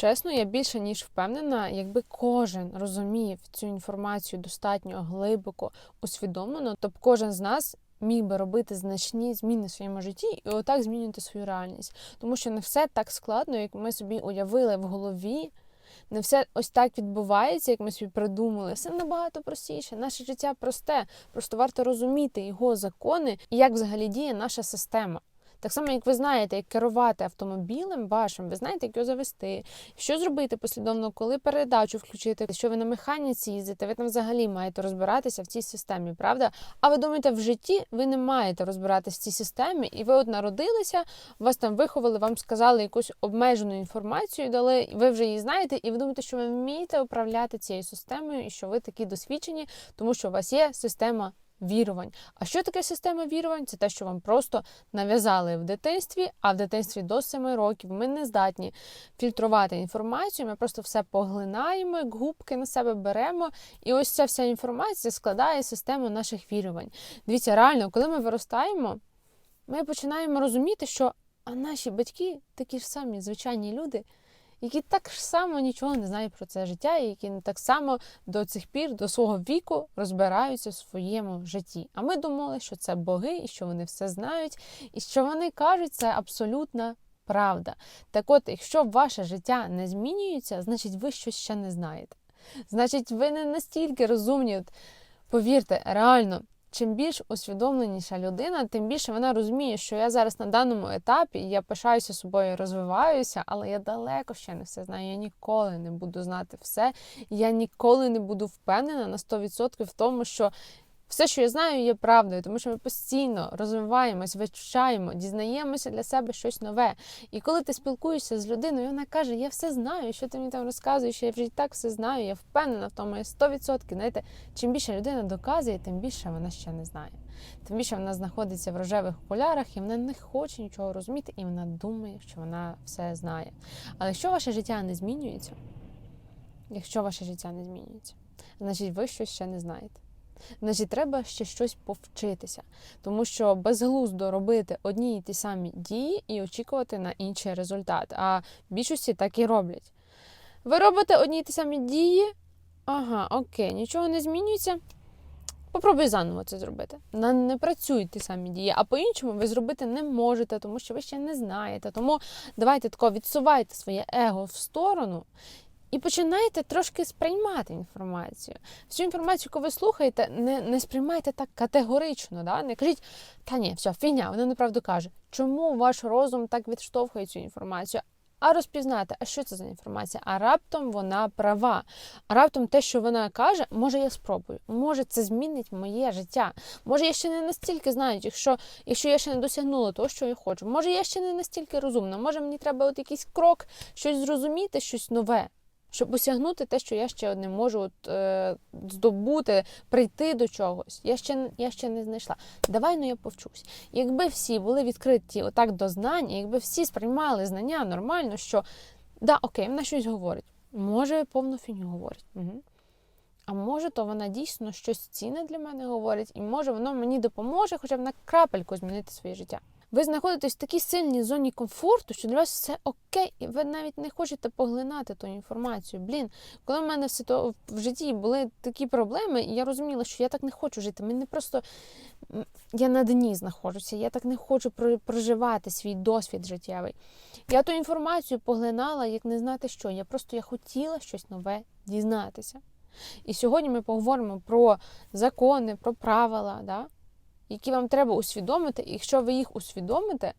Чесно, я більше ніж впевнена, якби кожен розумів цю інформацію достатньо глибоко усвідомлено, то б кожен з нас міг би робити значні зміни в своєму житті і отак змінювати свою реальність. Тому що не все так складно, як ми собі уявили в голові. Не все ось так відбувається, як ми собі придумали. Все набагато простіше. Наше життя просте. Просто варто розуміти його закони і як взагалі діє наша система. Так само, як ви знаєте, як керувати автомобілем вашим, ви знаєте, як його завести, що зробити послідовно, коли передачу включити, що ви на механіці їздите, ви там взагалі маєте розбиратися в цій системі, правда? А ви думаєте, в житті ви не маєте розбиратися в цій системі, і ви от народилися, вас там виховали, вам сказали якусь обмежену інформацію, дали, ви вже її знаєте, і ви думаєте, що ви вмієте управляти цією системою, і що ви такі досвідчені, тому що у вас є система вірувань. А що таке система вірувань? Це те, що вам просто нав'язали в дитинстві, а в дитинстві до 7 років ми не здатні фільтрувати інформацію. Ми просто все поглинаємо, губки на себе беремо. І ось ця вся інформація складає систему наших вірувань. Дивіться, реально, коли ми виростаємо, ми починаємо розуміти, що а наші батьки такі ж самі звичайні люди які так само нічого не знають про це життя, і які так само до цих пір, до свого віку розбираються в своєму житті. А ми думали, що це боги, і що вони все знають, і що вони кажуть, це абсолютна правда. Так от, якщо ваше життя не змінюється, значить ви щось ще не знаєте. Значить, ви не настільки розумні. Повірте, реально, Чим більш усвідомленіша людина, тим більше вона розуміє, що я зараз на даному етапі я пишаюся собою, розвиваюся, але я далеко ще не все знаю. Я ніколи не буду знати все. Я ніколи не буду впевнена на 100% в тому, що все, що я знаю, є правдою, тому що ми постійно розвиваємось, вивчаємо, дізнаємося для себе щось нове. І коли ти спілкуєшся з людиною, вона каже: Я все знаю, що ти мені там розказуєш, я вже і так все знаю, я впевнена в тому, я 100%. Знаєте, чим більше людина доказує, тим більше вона ще не знає. Тим більше вона знаходиться в рожевих окулярах, і вона не хоче нічого розуміти, і вона думає, що вона все знає. Але якщо ваше життя не змінюється, якщо ваше життя не змінюється, значить ви щось ще не знаєте значить треба ще щось повчитися, тому що безглуздо робити одні й ті самі дії і очікувати на інший результат. А більшості так і роблять. Ви робите одні й ті самі дії, ага, окей, нічого не змінюється. Попробуй заново це зробити. Не працюють ті самі дії, а по-іншому ви зробити не можете, тому що ви ще не знаєте. Тому давайте тако відсувайте своє его в сторону і починаєте трошки сприймати інформацію. Всю інформацію, яку ви слухаєте, не не сприймайте так категорично. Да? Не кажіть, та ні, все, фігня, вона неправду каже. Чому ваш розум так відштовхує цю інформацію? А розпізнати, а що це за інформація? А раптом вона права. А раптом те, що вона каже, може я спробую. Може, це змінить моє життя. Може, я ще не настільки знаю, якщо якщо я ще не досягнула того, що я хочу. Може, я ще не настільки розумна. Може, мені треба от якийсь крок, щось зрозуміти, щось нове щоб осягнути те, що я ще не можу от, е, здобути, прийти до чогось. Я ще я ще не знайшла. Давай ну я повчусь. Якби всі були відкриті отак до знань, якби всі сприймали знання нормально, що да, окей, вона щось говорить. Може, повну фіню говорить. Угу. А може, то вона дійсно щось цінне для мене говорить, і може воно мені допоможе, хоча б на крапельку змінити своє життя. Ви знаходитесь в такій сильній зоні комфорту, що для вас все окей, і ви навіть не хочете поглинати ту інформацію. Блін, коли в мене в, в житті були такі проблеми, і я розуміла, що я так не хочу жити. Мені просто я на дні знаходжуся, я так не хочу проживати свій досвід життєвий. Я ту інформацію поглинала, як не знати що. Я просто я хотіла щось нове дізнатися. І сьогодні ми поговоримо про закони, про правила. Да? Які вам треба усвідомити, і якщо ви їх усвідомите,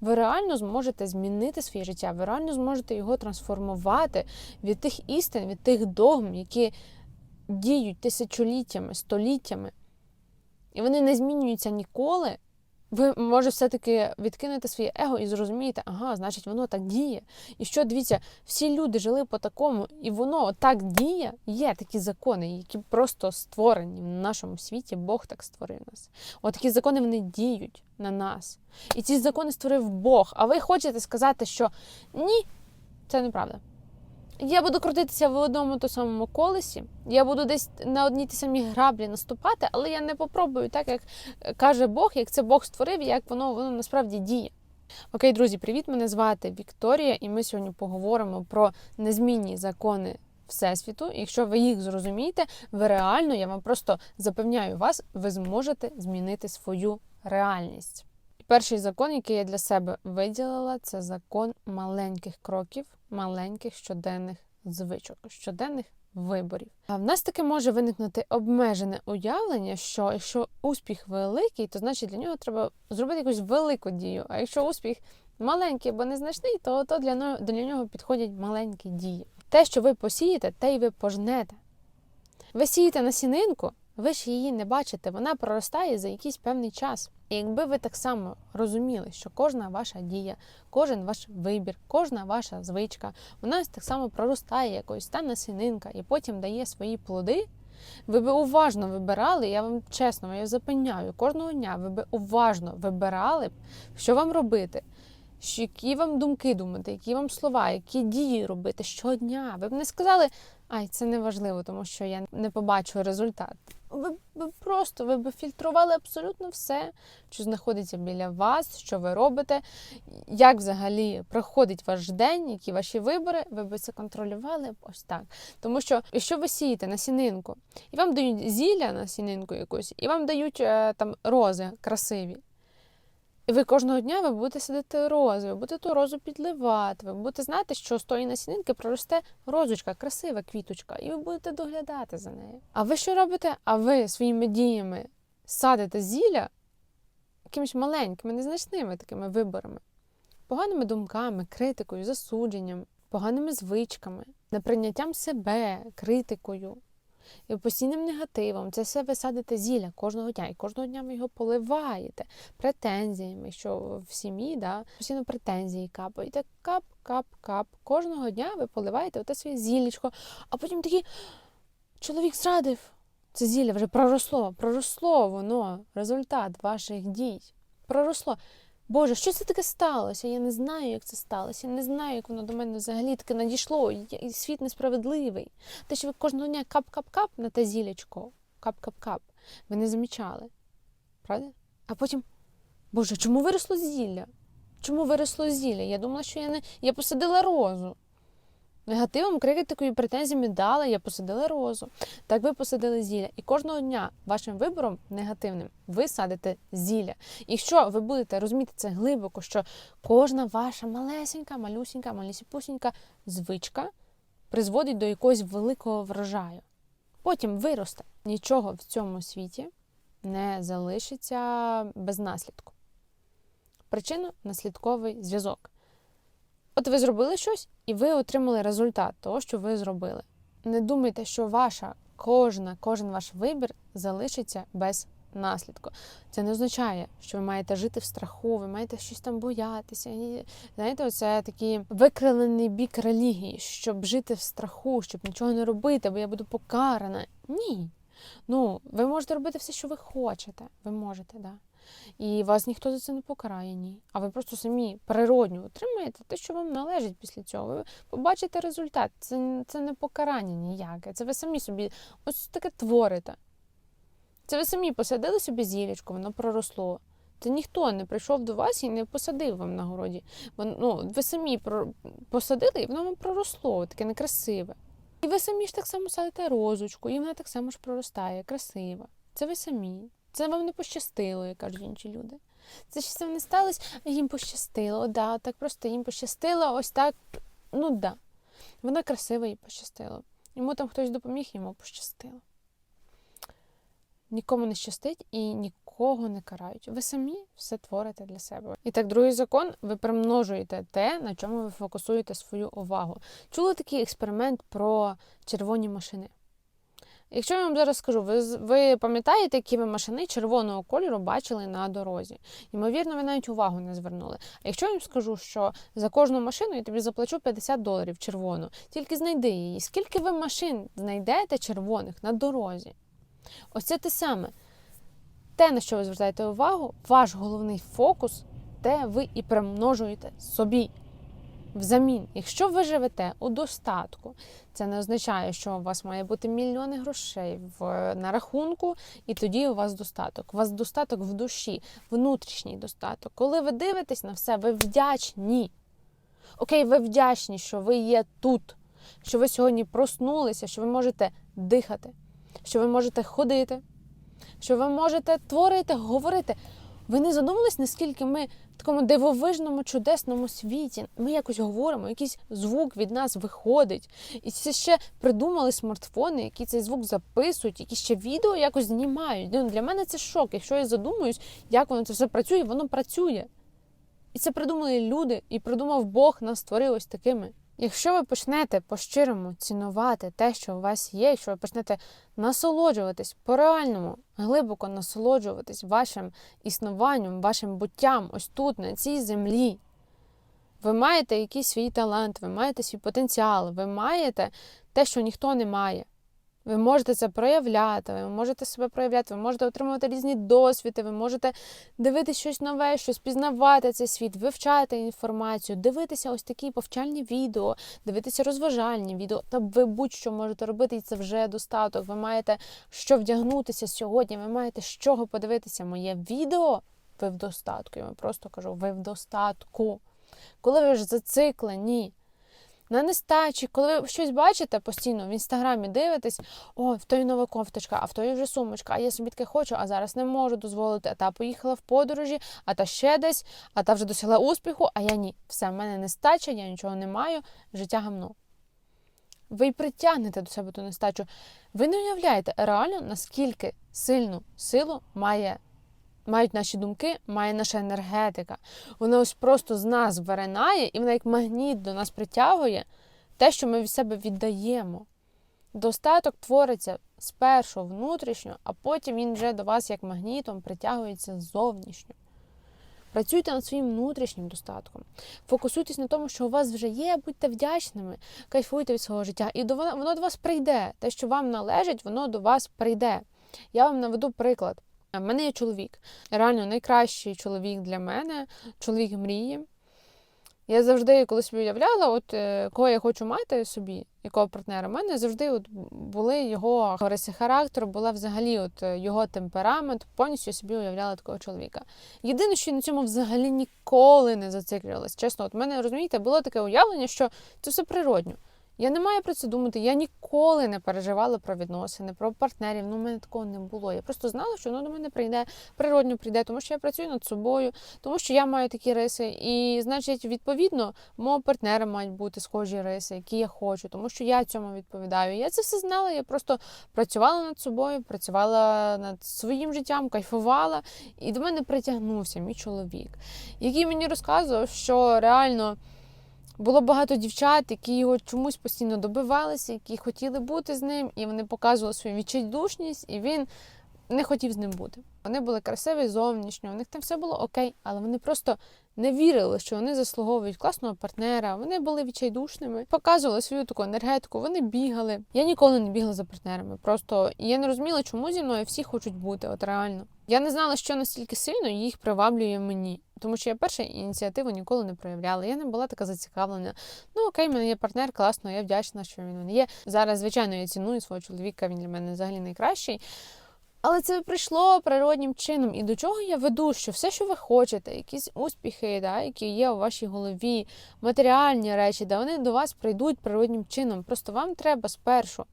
ви реально зможете змінити своє життя, ви реально зможете його трансформувати від тих істин, від тих догм, які діють тисячоліттями, століттями. І вони не змінюються ніколи, ви може все-таки відкинете своє его і зрозумієте, ага, значить, воно так діє. І що дивіться, всі люди жили по такому, і воно так діє. Є такі закони, які просто створені в нашому світі. Бог так створив нас. От такі закони вони діють на нас. І ці закони створив Бог. А ви хочете сказати, що ні, це неправда. Я буду крутитися в одному то самому колесі, я буду десь на одній ті самі граблі наступати, але я не попробую так, як каже Бог, як це Бог створив, і як воно воно насправді діє. Окей, друзі, привіт! Мене звати Вікторія, і ми сьогодні поговоримо про незмінні закони Всесвіту. Якщо ви їх зрозумієте, ви реально, я вам просто запевняю вас, ви зможете змінити свою реальність. Перший закон, який я для себе виділила, це закон маленьких кроків, маленьких щоденних звичок, щоденних виборів. А в нас таки може виникнути обмежене уявлення, що якщо успіх великий, то значить для нього треба зробити якусь велику дію. А якщо успіх маленький або незначний, то, то для, для нього підходять маленькі дії. Те, що ви посієте, те й ви пожнете. Ви сієте насінинку, ви ж її не бачите, вона проростає за якийсь певний час. І якби ви так само розуміли, що кожна ваша дія, кожен ваш вибір, кожна ваша звичка, вона так само проростає якось та насінинка і потім дає свої плоди. Ви би уважно вибирали, я вам чесно, я запевняю, кожного дня ви би уважно вибирали, що вам робити, які вам думки думати, які вам слова, які дії робити щодня. Ви б не сказали, ай, це не важливо, тому що я не побачу результат. Ви б просто ви б фільтрували абсолютно все, що знаходиться біля вас, що ви робите, як взагалі проходить ваш день, які ваші вибори, ви б це контролювали ось так. Тому що, якщо ви сієте на сінинку, і вам дають зілля на сінинку якусь, і вам дають е, там рози красиві. І ви кожного дня ви будете садити рози, ви будете ту розу підливати, ви будете знати, що з тої насінинки проросте розочка, красива квіточка, і ви будете доглядати за нею. А ви що робите? А ви своїми діями садите зілля якимись маленькими, незначними такими виборами, поганими думками, критикою, засудженням, поганими звичками, неприйняттям себе, критикою. Постійним негативом це все ви садите зілля кожного дня, і кожного дня ви його поливаєте претензіями, що в сім'ї да, постійно претензії капаєте, кап, кап, кап. Кожного дня ви поливаєте оте своє зіллячко, а потім такий чоловік зрадив. Це зілля вже проросло, проросло воно, результат ваших дій. Проросло. Боже, що це таке сталося? Я не знаю, як це сталося. Я не знаю, як воно до мене взагалі таке надійшло. Світ несправедливий. Те, що ви кожного дня кап-кап-кап на те зілячко, кап-кап-кап, ви не замічали. Правда? А потім, Боже, чому виросло зілля? Чому виросло зілля? Я думала, що я не. Я посадила розу. Негативом, критикою, претензіями дала, я посадила розу. Так ви посадили зілля. І кожного дня вашим вибором негативним ви садите зілля. І якщо ви будете розуміти це глибоко, що кожна ваша малесенька, малюсінька, малісіпусінька звичка призводить до якогось великого врожаю. Потім виросте. Нічого в цьому світі не залишиться без наслідку. Причинно-наслідковий зв'язок. От ви зробили щось, і ви отримали результат того, що ви зробили. Не думайте, що ваша кожна, кожен ваш вибір залишиться без наслідку. Це не означає, що ви маєте жити в страху, ви маєте щось там боятися. Знаєте, це такий викрилений бік релігії, щоб жити в страху, щоб нічого не робити, бо я буду покарана. Ні. Ну, ви можете робити все, що ви хочете. Ви можете, да. І вас ніхто за це не покарає, ні. А ви просто самі природньо отримаєте те, що вам належить після цього. Ви побачите результат. Це це не покарання ніяке. Це ви самі собі ось таке творите. Це ви самі посадили собі зілечко, воно проросло. Це ніхто не прийшов до вас і не посадив вам на городі. Ну, Ви самі посадили, і воно вам проросло, таке некрасиве. І ви самі ж так само садите розочку, і вона так само ж проростає, красива. Це ви самі. Це вам не пощастило, як кажуть інші люди. Це щось не сталося, їм пощастило. Да, так просто їм пощастило, ось так. Ну да. Вона красива і пощастила. Йому там хтось допоміг, йому пощастило. Нікому не щастить і нікого не карають. Ви самі все творите для себе. І так, другий закон: ви примножуєте те, на чому ви фокусуєте свою увагу. Чули такий експеримент про червоні машини? Якщо я вам зараз скажу, ви ви пам'ятаєте, які ви машини червоного кольору бачили на дорозі? Ймовірно, ви навіть увагу не звернули. А якщо я вам скажу, що за кожну машину я тобі заплачу 50 доларів червону, тільки знайди її. Скільки ви машин знайдете червоних на дорозі? Ось це те саме. Те, на що ви звертаєте увагу, ваш головний фокус, те ви і примножуєте собі. Взамін, якщо ви живете у достатку, це не означає, що у вас має бути мільйони грошей в на рахунку, і тоді у вас достаток. У вас достаток в душі, внутрішній достаток. Коли ви дивитесь на все, ви вдячні. Окей, ви вдячні, що ви є тут, що ви сьогодні проснулися, що ви можете дихати, що ви можете ходити, що ви можете творити, говорити. Ви не задумались, наскільки ми в такому дивовижному, чудесному світі. Ми якось говоримо, якийсь звук від нас виходить. І це ще придумали смартфони, які цей звук записують, які ще відео якось знімають. Ну, Для мене це шок. Якщо я задумуюсь, як воно це все працює, воно працює. І це придумали люди, і придумав Бог нас створив ось такими. Якщо ви почнете по-щирому цінувати те, що у вас є, якщо ви почнете насолоджуватись по-реальному, глибоко насолоджуватись вашим існуванням, вашим буттям ось тут, на цій землі, ви маєте якийсь свій талант, ви маєте свій потенціал, ви маєте те, що ніхто не має. Ви можете це проявляти, ви можете себе проявляти, ви можете отримувати різні досвіди, ви можете дивитися щось нове, щось пізнавати цей світ, вивчати інформацію, дивитися ось такі повчальні відео, дивитися розважальні відео. Та ви будь-що можете робити, і це вже достаток. Ви маєте що вдягнутися сьогодні, ви маєте з чого подивитися моє відео. Ви в достатку. Я вам просто кажу, ви в достатку. Коли ви ж зациклені на нестачі, коли ви щось бачите постійно в інстаграмі дивитесь, о, в той нова кофточка, а в той вже сумочка, а я собі таке хочу, а зараз не можу дозволити. А та поїхала в подорожі, а та ще десь, а та вже досягла успіху, а я ні. Все, в мене нестача, я нічого не маю, життя гамно. Ви й притягнете до себе ту нестачу. Ви не уявляєте реально, наскільки сильну силу має мають наші думки, має наша енергетика. Вона ось просто з нас виринає, і вона як магніт до нас притягує те, що ми від себе віддаємо. Достаток твориться спершу внутрішньо, а потім він вже до вас як магнітом притягується зовнішньо. Працюйте над своїм внутрішнім достатком. Фокусуйтесь на тому, що у вас вже є, будьте вдячними, кайфуйте від свого життя. І воно до вас прийде. Те, що вам належить, воно до вас прийде. Я вам наведу приклад. У мене є чоловік. Реально найкращий чоловік для мене, чоловік мрії. Я завжди, коли собі уявляла, от е, кого я хочу мати собі, якого партнера, У мене завжди от були його риси характеру, була взагалі от е, його темперамент, повністю собі уявляла такого чоловіка. Єдине, що я на цьому взагалі ніколи не зациклювалась. Чесно, от мене розумієте, було таке уявлення, що це все природньо. Я не маю про це думати. Я ніколи не переживала про відносини, про партнерів. Ну, у мене такого не було. Я просто знала, що воно до мене прийде, природньо прийде, тому що я працюю над собою, тому що я маю такі риси. І, значить, відповідно, мого партнера мають бути схожі риси, які я хочу, тому що я цьому відповідаю. Я це все знала. Я просто працювала над собою, працювала над своїм життям, кайфувала. І до мене притягнувся мій чоловік, який мені розказував, що реально. Було багато дівчат, які його чомусь постійно добивалися, які хотіли бути з ним, і вони показували свою відчайдушність, і він не хотів з ним бути. Вони були красиві зовнішньо, у них там все було окей, але вони просто не вірили, що вони заслуговують класного партнера. Вони були відчайдушними, показували свою таку енергетику. Вони бігали. Я ніколи не бігла за партнерами. Просто я не розуміла, чому зі мною всі хочуть бути. От реально. Я не знала, що настільки сильно їх приваблює мені. Тому що я перша ініціативу ніколи не проявляла. Я не була така зацікавлена. Ну окей, в мене є партнер, класно, я вдячна, що він мене є. Зараз, звичайно, я ціную свого чоловіка, він для мене взагалі найкращий. Але це прийшло природнім чином. І до чого я веду, що все, що ви хочете, якісь успіхи, да, які є у вашій голові, матеріальні речі, да, вони до вас прийдуть природнім чином. Просто вам треба спершу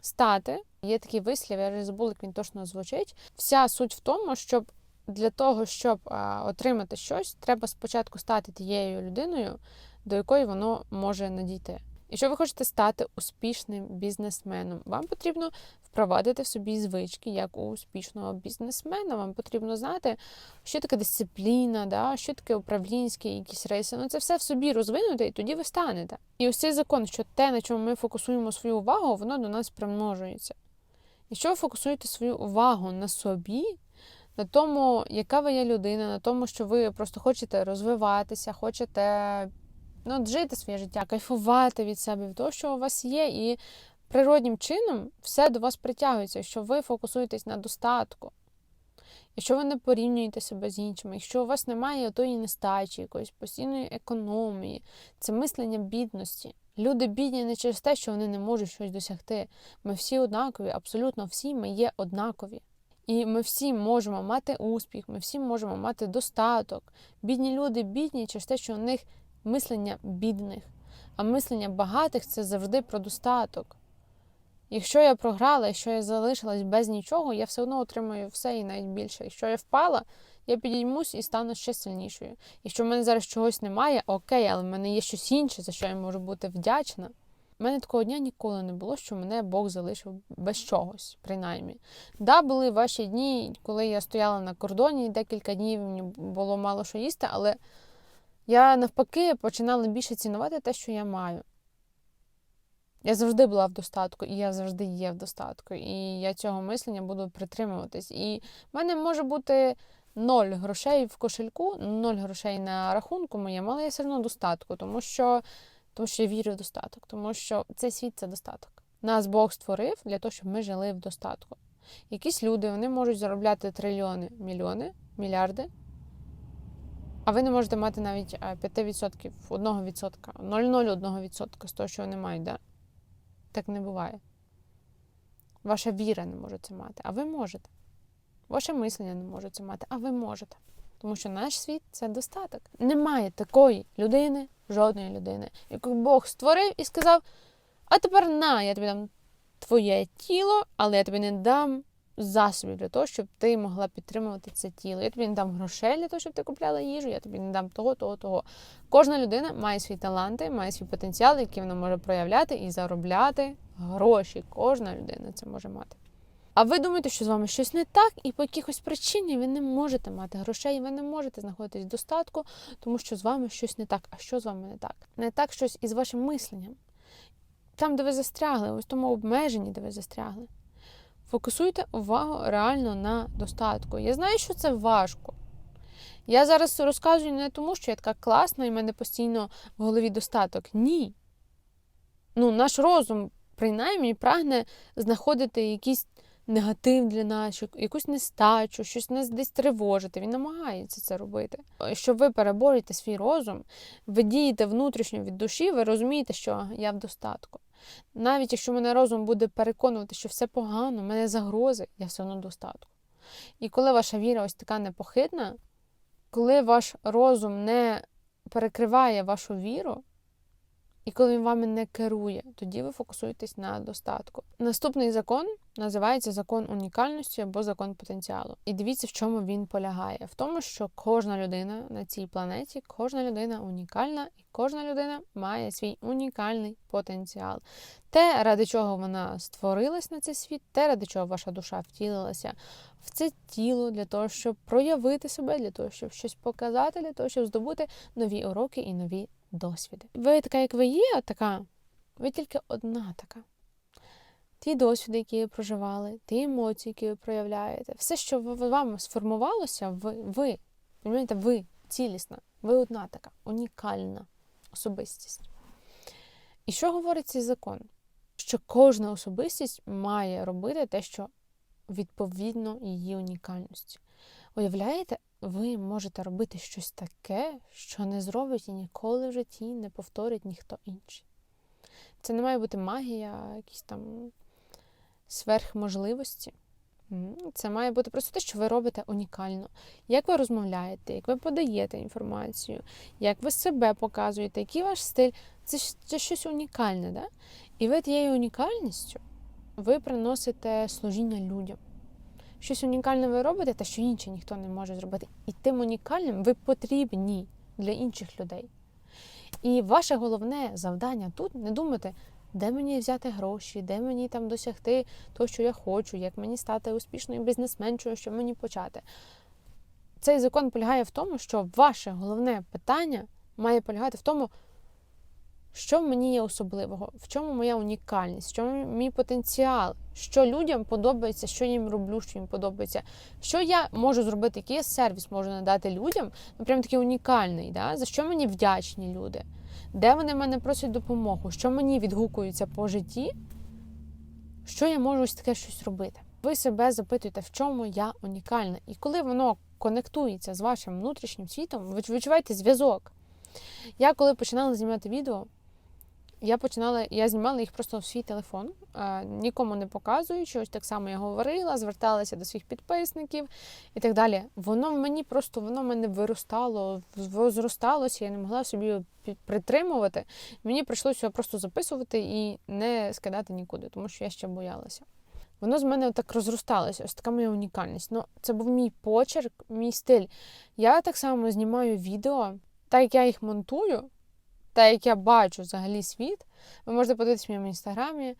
стати. Є такий вислів, я вже забула, як він точно звучить. Вся суть в тому, щоб для того, щоб а, отримати щось, треба спочатку стати тією людиною, до якої воно може надійти. Якщо ви хочете стати успішним бізнесменом, вам потрібно впровадити в собі звички як у успішного бізнесмена. Вам потрібно знати, що таке дисципліна, да, що таке управлінські якісь риси. Ну це все в собі розвинути, і тоді ви станете. І ось цей закон, що те, на чому ми фокусуємо свою увагу, воно до нас примножується. Якщо ви фокусуєте свою увагу на собі, на тому, яка ви є людина, на тому, що ви просто хочете розвиватися, хочете ну, жити своє життя, кайфувати від себе, від того, що у вас є, і природнім чином все до вас притягується, що ви фокусуєтесь на достатку. Якщо ви не порівнюєте себе з іншими, якщо у вас немає тої нестачі, якоїсь постійної економії, це мислення бідності. Люди бідні не через те, що вони не можуть щось досягти. Ми всі однакові, абсолютно всі ми є однакові. І ми всі можемо мати успіх, ми всі можемо мати достаток. Бідні люди бідні через те, що у них мислення бідних, а мислення багатих це завжди про достаток. Якщо я програла, якщо я залишилась без нічого, я все одно отримаю все і навіть більше. Якщо я впала, я підіймусь і стану ще сильнішою. Якщо в мене зараз чогось немає, окей, але в мене є щось інше, за що я можу бути вдячна. У мене такого дня ніколи не було, що мене Бог залишив без чогось, принаймні. Да, були ваші дні, коли я стояла на кордоні декілька днів, мені було мало що їсти, але я навпаки починала більше цінувати те, що я маю. Я завжди була в достатку, і я завжди є в достатку. І я цього мислення буду притримуватись. І в мене може бути ноль грошей в кошельку, ноль грошей на рахунку моєму, але я все одно достатку, тому що, тому що я вірю в достаток, тому що цей світ це достаток. Нас Бог створив для того, щоб ми жили в достатку. Якісь люди вони можуть заробляти трильйони, мільйони, мільярди. А ви не можете мати навіть е, 5%, 1%, 0,01% з того, що вони мають, да? Так не буває. Ваша віра не може це мати, а ви можете. Ваше мислення не може це мати, а ви можете. Тому що наш світ це достаток. Немає такої людини, жодної людини, яку Бог створив і сказав: а тепер на, я тобі дам твоє тіло, але я тобі не дам засобів для того, щоб ти могла підтримувати це тіло. Я тобі не дам грошей для того, щоб ти купляла їжу, я тобі не дам того, того, того. Кожна людина має свої таланти, має свій потенціал, який вона може проявляти і заробляти гроші. Кожна людина це може мати. А ви думаєте, що з вами щось не так, і по якихось причині ви не можете мати грошей, ви не можете знаходитись в достатку, тому що з вами щось не так. А що з вами не так? Не так щось із вашим мисленням. Там, де ви застрягли, ось тому обмеженні, де ви застрягли. Фокусуйте увагу реально на достатку. Я знаю, що це важко. Я зараз розказую не тому, що я така класна і в мене постійно в голові достаток. Ні. Ну, наш розум, принаймні, прагне знаходити якийсь негатив для нас, якусь нестачу, щось нас десь тривожити. Він намагається це робити. Якщо ви переборюєте свій розум, ви дієте внутрішньо від душі, ви розумієте, що я в достатку. Навіть якщо мене розум буде переконувати, що все погано, в мене загрози, я все одно в достатку. І коли ваша віра ось така непохитна, коли ваш розум не перекриває вашу віру, і коли він вами не керує, тоді ви фокусуєтесь на достатку. Наступний закон називається закон унікальності або закон потенціалу. І дивіться, в чому він полягає: в тому, що кожна людина на цій планеті, кожна людина унікальна, і кожна людина має свій унікальний потенціал. Те, ради чого вона створилась на цей світ, те, ради чого ваша душа втілилася в це тіло для того, щоб проявити себе, для того, щоб щось показати, для того, щоб здобути нові уроки і нові досвіди. Ви така, як ви є, така, ви тільки одна така. Ті досвіди, які ви проживали, ті емоції, які ви проявляєте, все, що вам сформувалося, ви, ви, ви цілісна, ви одна така, унікальна особистість. І що говорить цей закон? Що кожна особистість має робити те, що відповідно її унікальності. Уявляєте, ви можете робити щось таке, що не зробить і ніколи в житті не повторить ніхто інший. Це не має бути магія, якісь там сверхможливості. Це має бути просто те, що ви робите унікально. Як ви розмовляєте, як ви подаєте інформацію, як ви себе показуєте, який ваш стиль це, це щось унікальне. Да? І ви тією унікальністю ви приносите служіння людям. Щось унікальне ви робите, те, що інше ніхто не може зробити. І тим унікальним ви потрібні для інших людей. І ваше головне завдання тут не думати, де мені взяти гроші, де мені там досягти того, що я хочу, як мені стати успішною бізнесменшою, що мені почати. Цей закон полягає в тому, що ваше головне питання має полягати в тому, що в мені є особливого, в чому моя унікальність, в чому мій потенціал, що людям подобається, що їм роблю, що їм подобається, що я можу зробити, який я сервіс можу надати людям, ну такий унікальний, да? за що мені вдячні люди, де вони мене просять допомогу, що мені відгукується по житті, що я можу ось таке щось робити. Ви себе запитуєте, в чому я унікальна. І коли воно конектується з вашим внутрішнім світом, ви відчуваєте зв'язок. Я коли починала знімати відео, я починала, я знімала їх просто в свій телефон, е, нікому не показуючи. Ось так само я говорила, зверталася до своїх підписників і так далі. Воно в мені просто воно мене виростало, зросталося, я не могла собі притримувати. Мені прийшлося просто записувати і не скидати нікуди, тому що я ще боялася. Воно з мене так розросталося, ось така моя унікальність. Ну, це був мій почерк, мій стиль. Я так само знімаю відео, так як я їх монтую, так як я бачу взагалі світ. Ви можете подивитися в моєму інстаграмі.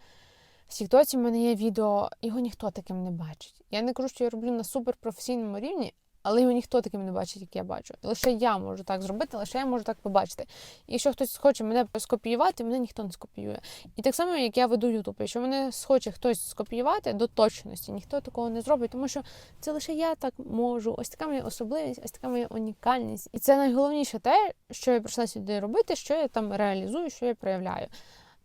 В Тіктоці в мене є відео, його ніхто таким не бачить. Я не кажу, що я роблю на суперпрофесійному рівні, але його ніхто таким не бачить, як я бачу. Лише я можу так зробити, лише я можу так побачити. І якщо хтось хоче мене скопіювати, мене ніхто не скопіює. І так само, як я веду Ютуб. Якщо мене схоче хтось скопіювати до точності, ніхто такого не зробить, тому що це лише я так можу. Ось така моя особливість, ось така моя унікальність. І це найголовніше те, що я прийшла сюди робити, що я там реалізую, що я проявляю.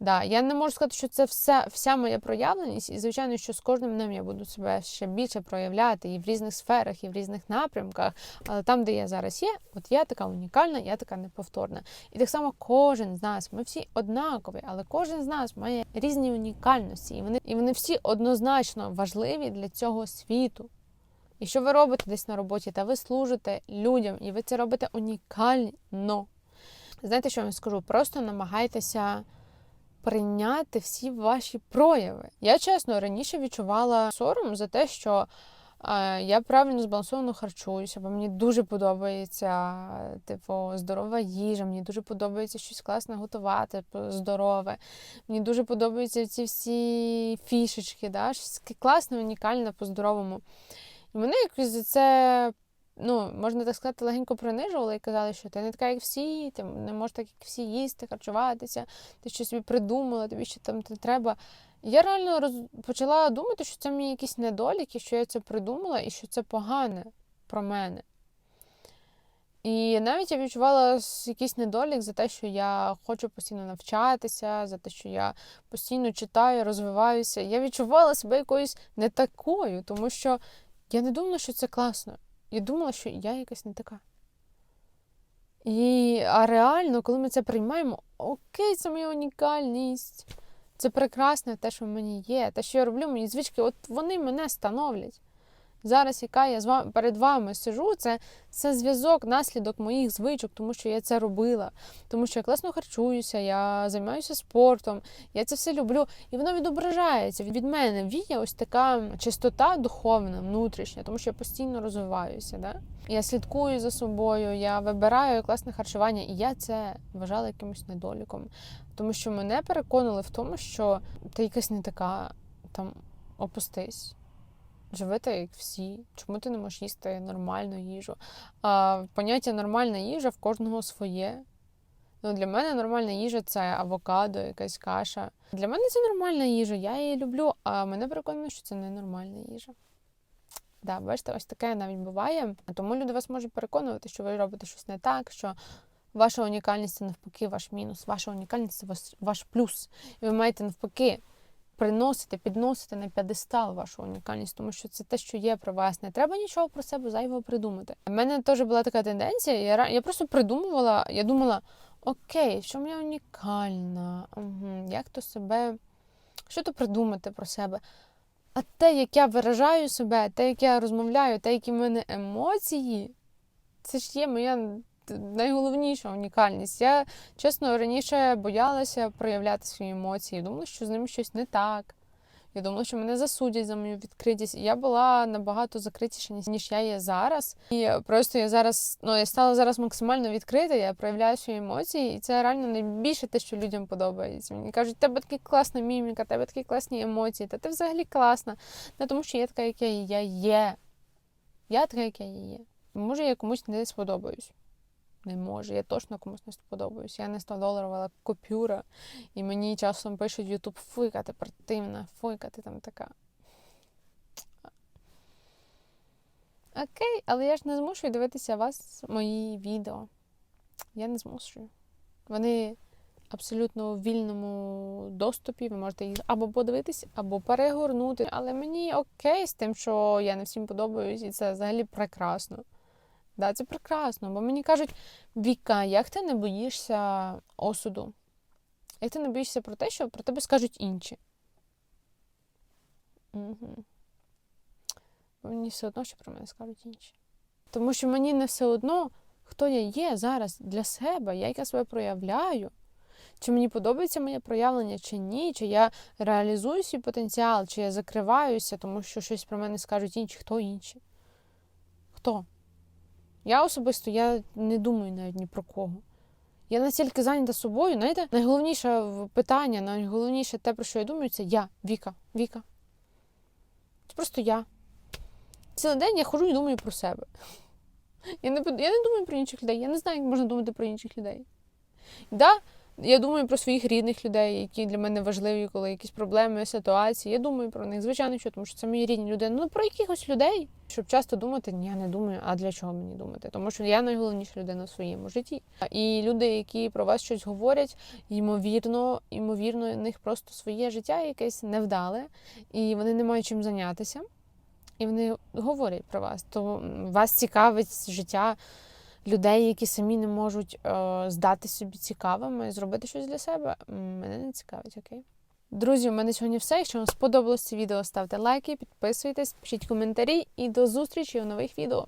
Да, я не можу сказати, що це все, вся моя проявленість, і звичайно, що з кожним днем я буду себе ще більше проявляти і в різних сферах, і в різних напрямках. Але там, де я зараз є, от я така унікальна, я така неповторна. І так само кожен з нас, ми всі однакові, але кожен з нас має різні унікальності, і вони, і вони всі однозначно важливі для цього світу. І що ви робите десь на роботі, та ви служите людям, і ви це робите унікально. Знаєте, що я вам скажу? Просто намагайтеся прийняти всі ваші прояви. Я чесно раніше відчувала сором за те, що е, я правильно збалансовано харчуюся, бо мені дуже подобається типу, здорова їжа, мені дуже подобається щось класне готувати, здорове. Мені дуже подобаються ці всі фішечки, да? щось класне, унікальне по-здоровому. І мене якось за це. Ну, можна так сказати, легенько принижували і казали, що ти не така, як всі, ти не можеш так, як всі їсти, харчуватися, ти щось собі придумала, тобі ще там не треба. Я реально роз... почала думати, що це мій якісь недоліки, що я це придумала і що це погане про мене. І навіть я відчувала якийсь недолік за те, що я хочу постійно навчатися, за те, що я постійно читаю, розвиваюся. Я відчувала себе якоюсь не такою, тому що я не думала, що це класно. Я думала, що я якась не така. І, а реально, коли ми це приймаємо, окей, це моя унікальність. Це прекрасне те, що в мені є. Те, що я роблю, мої звички, от вони мене становлять. Зараз, яка я з вами перед вами сижу, це, це зв'язок, наслідок моїх звичок, тому що я це робила, тому що я класно харчуюся, я займаюся спортом, я це все люблю, і воно відображається. Від мене віє ось така чистота духовна, внутрішня, тому що я постійно розвиваюся. Да? Я слідкую за собою, я вибираю класне харчування, і я це вважала якимось недоліком. Тому що мене переконали в тому, що ти якась не така, там опустись. Живи як всі. Чому ти не можеш їсти нормальну їжу? А, поняття нормальна їжа в кожного своє. Ну, для мене нормальна їжа це авокадо, якась каша. Для мене це нормальна їжа, я її люблю, а мене переконано, що це не нормальна їжа. Да, бачите, ось таке навіть буває. Тому люди вас можуть переконувати, що ви робите щось не так, що ваша унікальність це навпаки ваш мінус, ваша унікальність це ваш плюс. І ви маєте навпаки приносити, підносити на п'єдестал вашу унікальність, тому що це те, що є про вас. Не треба нічого про себе зайвого придумати. У мене теж була така тенденція. Я, я просто придумувала, я думала, окей, чому я унікальна? Угу, як то себе, що то придумати про себе? А те, як я виражаю себе, те, як я розмовляю, те, які в мене емоції, це ж є моя найголовніша унікальність. Я, чесно, раніше боялася проявляти свої емоції. Думала, що з ними щось не так. Я думала, що мене засудять за мою відкритість. Я була набагато закритіша, ніж я є зараз. І просто я зараз, ну я стала зараз максимально відкрита, я проявляю свої емоції, і це реально найбільше те, що людям подобається. Мені кажуть, тебе така класна міміка, тебе такі класні емоції, та ти взагалі класна. Не тому, що я така, як я є. Я така, як я є. Може, я комусь не сподобаюсь. Не може, я точно комусь не сподобаюсь. Я не 100 доларова купюра, і мені часом пишуть Ютуб, фуйка, ти противна, фуйка, ти там така. Окей, але я ж не змушую дивитися вас мої відео. Я не змушую. Вони абсолютно у вільному доступі. Ви можете їх або подивитись, або перегорнути. Але мені окей з тим, що я не всім подобаюсь, і це взагалі прекрасно. Да, це прекрасно, бо мені кажуть, Віка, як ти не боїшся осуду? Як ти не боїшся про те, що про тебе скажуть інші? Угу. Мені все одно, що про мене скажуть інші. Тому що мені не все одно, хто я є зараз для себе, як я себе проявляю. Чи мені подобається моє проявлення, чи ні, чи я реалізую свій потенціал, чи я закриваюся, тому що щось про мене скажуть інші. Хто інші? Хто? Я особисто я не думаю навіть ні про кого. Я настільки зайнята собою, знаєте, найголовніше питання, найголовніше те, про що я думаю, це я, Віка, Віка. Це просто я. Цілий день я ходжу і думаю про себе. Я не, я не думаю про інших людей. Я не знаю, як можна думати про інших людей. Да, я думаю про своїх рідних людей, які для мене важливі, коли якісь проблеми, ситуації. Я думаю про них, звичайно, що тому що це мої рідні люди. Ну про якихось людей, щоб часто думати, ні, я не думаю, а для чого мені думати? Тому що я найголовніша людина в своєму житті. І люди, які про вас щось говорять, ймовірно, ймовірно, у них просто своє життя якесь невдале, і вони не мають чим зайнятися. І вони говорять про вас. То вас цікавить життя людей, які самі не можуть е, здати собі цікавими, зробити щось для себе. Мене не цікавить, окей. Друзі, у мене сьогодні все. Якщо вам сподобалось це відео, ставте лайки, підписуйтесь, пишіть коментарі і до зустрічі у нових відео.